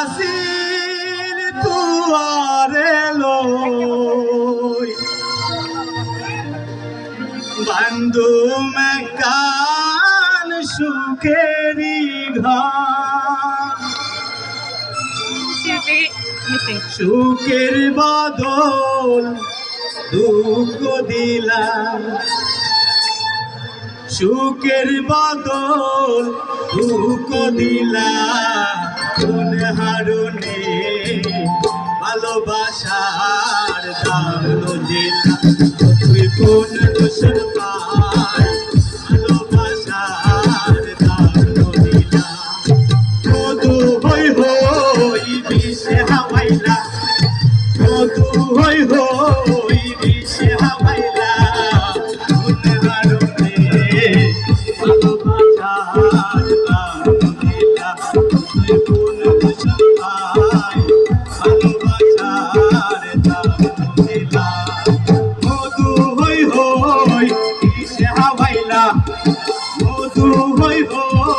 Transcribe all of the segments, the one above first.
আসিল তুয়ারে লই বন্ধু মকান সুখেরি সুখের বদল দুঃখ দিলাম। শুকের বদল দুঃখ দিলাম। কোন হারুনে ভালোবাসার দাম তুই কোন মধু হই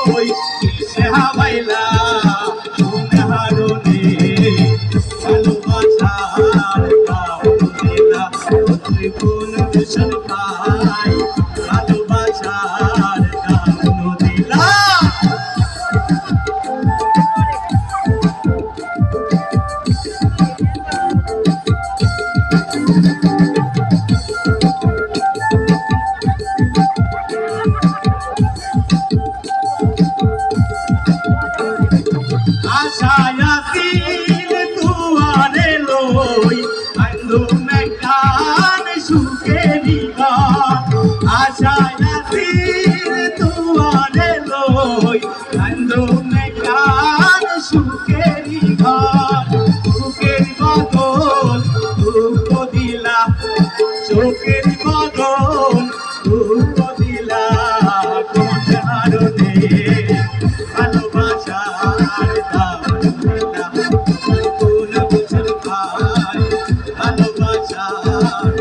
হই কিসে হাওয়াইলা মনে হারুনে ভালোবাসার তুই কোন দূষণ পাই ভালোবাসার দাম দিলা আশায়াতির দুয়ারে লই আইলো মেকান সুখেরি ঘর আশায়াতির দুয়ারে লই আইলো মেকান সুখেরি ঘর সুখের বদল দুঃখ দিলা, চোখের Yeah.